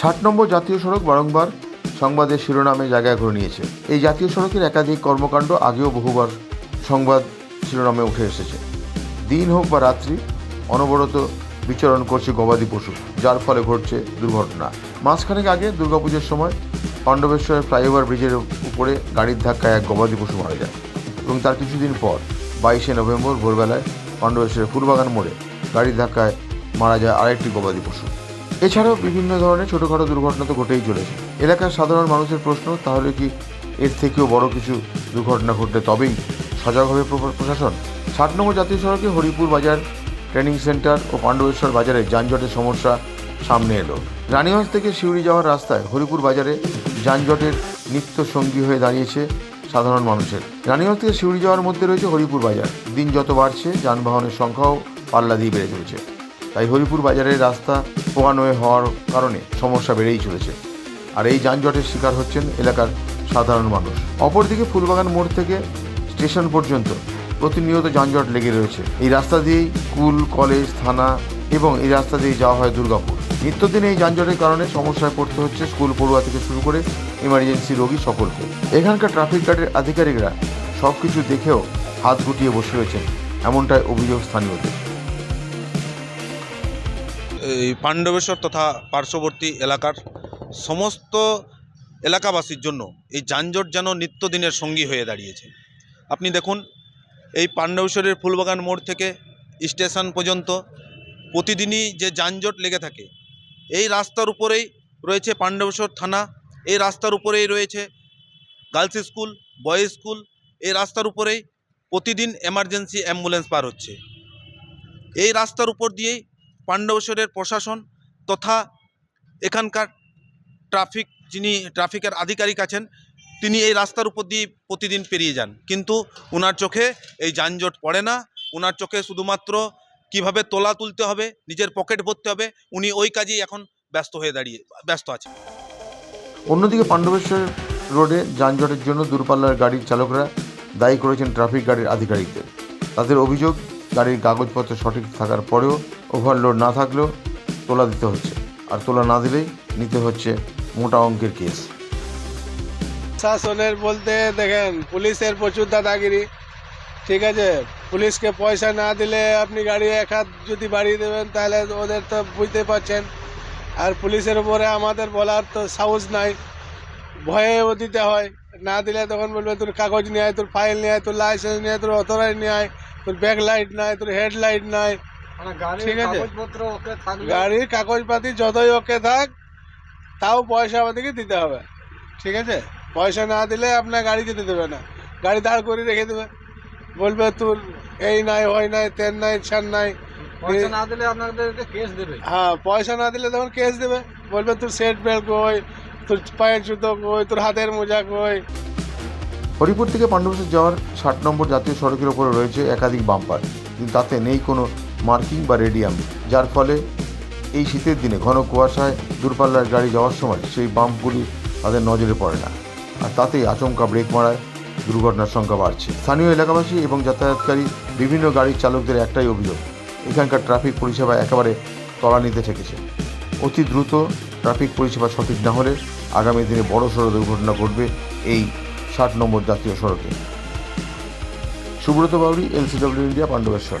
ষাট নম্বর জাতীয় সড়ক বারংবার সংবাদের শিরোনামে জায়গা করে নিয়েছে। এই জাতীয় সড়কের একাধিক কর্মকাণ্ড আগেও বহুবার সংবাদ শিরোনামে উঠে এসেছে। দিন হোক বা রাত্রি, অনবরত বিচরণ করছে গবাদি পশু, যার ফলে ঘটছে দুর্ঘটনা। মাসখানেক আগে দুর্গাপুজোর সময় পাণ্ডবেশ্বরের ফ্লাইওভার ব্রিজের উপরে গাড়ির ধাক্কায় এক গবাদি পশু মারা যায় এবং তার কিছুদিন পর বাইশে নভেম্বর ভোরবেলায় পাণ্ডবেশ্বরের ফুলবাগান মোড়ে গাড়ির ধাক্কায় মারা যায় আরেকটি গবাদি পশু। এছাড়াও বিভিন্ন ধরনের ছোটোখাটো দুর্ঘটনা তো ঘটেই চলেছে। এলাকার সাধারণ মানুষের প্রশ্ন, তাহলে কি এর থেকেও বড় কিছু দুর্ঘটনা ঘটলে তবেই সজাগ হবে প্রশাসন? ষাট নম্বর জাতীয় সড়কে হরিপুর বাজার ট্রেনিং সেন্টার ও পাণ্ডবেশ্বর বাজারে যানজটের সমস্যা সামনে এলো। রানীগঞ্জ থেকে সিউড়ি যাওয়ার রাস্তায় হরিপুর বাজারে যানজটের নিত্য সঙ্গী হয়ে দাঁড়িয়েছে সাধারণ মানুষের। রানীগঞ্জ থেকে সিউড়ি যাওয়ার মধ্যে রয়েছে হরিপুর বাজার। দিন যত বাড়ছে, যানবাহনের সংখ্যাও পাল্লা দিয়ে বেড়ে চলেছে। তাই হরিপুর বাজারের রাস্তা পোয়ানোয় হওয়ার কারণে সমস্যা বেড়েই চলেছে। আর এই যানজটের শিকার হচ্ছেন এলাকার সাধারণ মানুষ। অপরদিকে ফুলবাগান মোড় থেকে স্টেশন পর্যন্ত প্রতিনিয়ত যানজট লেগে রয়েছে। এই রাস্তা দিয়েই স্কুল, কলেজ, থানা এবং এই রাস্তা দিয়ে যাওয়া হয় দুর্গাপুর। নিত্যদিন এই যানজটের কারণে সমস্যায় পড়তে হচ্ছে স্কুল পড়ুয়া থেকে শুরু করে ইমার্জেন্সি রোগী সকলকে। এখানকার ট্রাফিক গার্ডের আধিকারিকরা সব কিছু দেখেও হাত গুটিয়ে বসে রয়েছেন, এমনটাই অভিযোগ স্থানীয়দের। এই পাণ্ডবেশ্বর তথা পার্শ্ববর্তী এলাকার সমস্ত এলাকাবাসীর জন্য এই যানজট যেন নিত্যদিনের সঙ্গী হয়ে দাঁড়িয়েছে। আপনি দেখুন, এই পাণ্ডবেশ্বরের ফুলবাগান মোড় থেকে স্টেশন পর্যন্ত প্রতিদিনই যে যানজট লেগে থাকে, এই রাস্তার উপরেই রয়েছে পাণ্ডবেশ্বর থানা, এই রাস্তার উপরেই রয়েছে গার্লস স্কুল, বয়েজ স্কুল, এই রাস্তার উপরেই প্রতিদিন এমার্জেন্সি অ্যাম্বুলেন্স পার হচ্ছে। এই রাস্তার উপর দিয়েই পাণ্ডবেশ্বরের প্রশাসন তথা এখানকার ট্রাফিক, যিনি ট্রাফিকের আধিকারিক আছেন, তিনি এই রাস্তার উপর দিয়ে প্রতিদিন পেরিয়ে যান। কিন্তু ওনার চোখে এই যানজট পড়ে না ওনার চোখে শুধুমাত্র কীভাবে তোলা তুলতে হবে নিজের পকেট ভরতে হবে উনি ওই কাজেই এখন ব্যস্ত হয়ে দাঁড়িয়ে ব্যস্ত আছেন অন্যদিকে পাণ্ডবেশ্বর রোডে যানজটের জন্য দূরপাল্লার গাড়ির চালকরা দায়ী করেছেন ট্রাফিক গাড়ির আধিকারিকদের। তাদের অভিযোগ গাড়ির কাগজপত্র সঠিক থাকার পরেও ওভারলোড না থাকলেও তোলা দিতে হচ্ছে। আর তোলা না দিলেই নিতে হচ্ছে মোটা অঙ্কের কেস শাসনের বলতে দেখেন পুলিশের প্রচুর দাদাগিরি ঠিক আছে? পুলিশকে পয়সা না দিলে আপনি গাড়ি এক হাত যদি বাড়িয়ে দেবেন তাহলে ওদের তো বুঝতে পারছেন। আর পুলিশের উপরে আমাদের বলার তো সাহস নাই। ভয়েও দিতে হয়। না দিলে তখন বলবে তোর কাগজ নিয়ে আয় তোর ফাইল নিয়ে আয় তোর লাইসেন্স নিয়ে আয় তোর অথরাইজ নিয়ে আয় তোর ব্যাক লাইট নাই তোর হেডলাইট নাই। ঠিক আছে? গাড়ির কাগজপাতি যতই ওকে থাক তাও পয়সা আমাদেরকে দিতে হবে। ঠিক আছে? পয়সা না দিলে আপনার গাড়ি যেতে দেবে না। গাড়ি দাঁড় করে রেখে দেবে। বলবে তোর এই নাই হয় নাই তেন নাই ছান নাই। পয়সা না দিলে আপনাদেরকে কেস দেবে। হ্যাঁ পয়সা না দিলে তখন কেস দেবে। বলবে তোর সেট বেল্ট কই তোর পায়ের জুতো কই তোর হাতের মোজা কই। হরিপুর থেকে পাণ্ডবেশ্বর যাওয়ার ষাট নম্বর জাতীয় সড়কের ওপরে রয়েছে একাধিক বাম্পার। কিন্তু তাতে নেই কোনো মার্কিং বা রেডিয়াম যার ফলে এই শীতের দিনে ঘন কুয়াশায় দূরপাল্লার গাড়ি যাওয়ার সময় সেই বাম্পগুলি তাদের নজরে পড়ে না। আর তাতেই আচমকা ব্রেক মারায় দুর্ঘটনার সংখ্যা বাড়ছে। স্থানীয় এলাকাবাসী এবং যাতায়াতকারী বিভিন্ন গাড়ির চালকদের একটাই অভিযোগ, এখানকার ট্রাফিক পরিষেবা একেবারে তলানিতে ঠেকেছে। অতি দ্রুত ট্রাফিক পরিষেবা সঠিক না হলে আগামী দিনে বড় সড়ো দুর্ঘটনা ঘটবে এই ষাট নম্বর জাতীয় সড়কে। Subrata Bauri LCW India, Pandabeswar.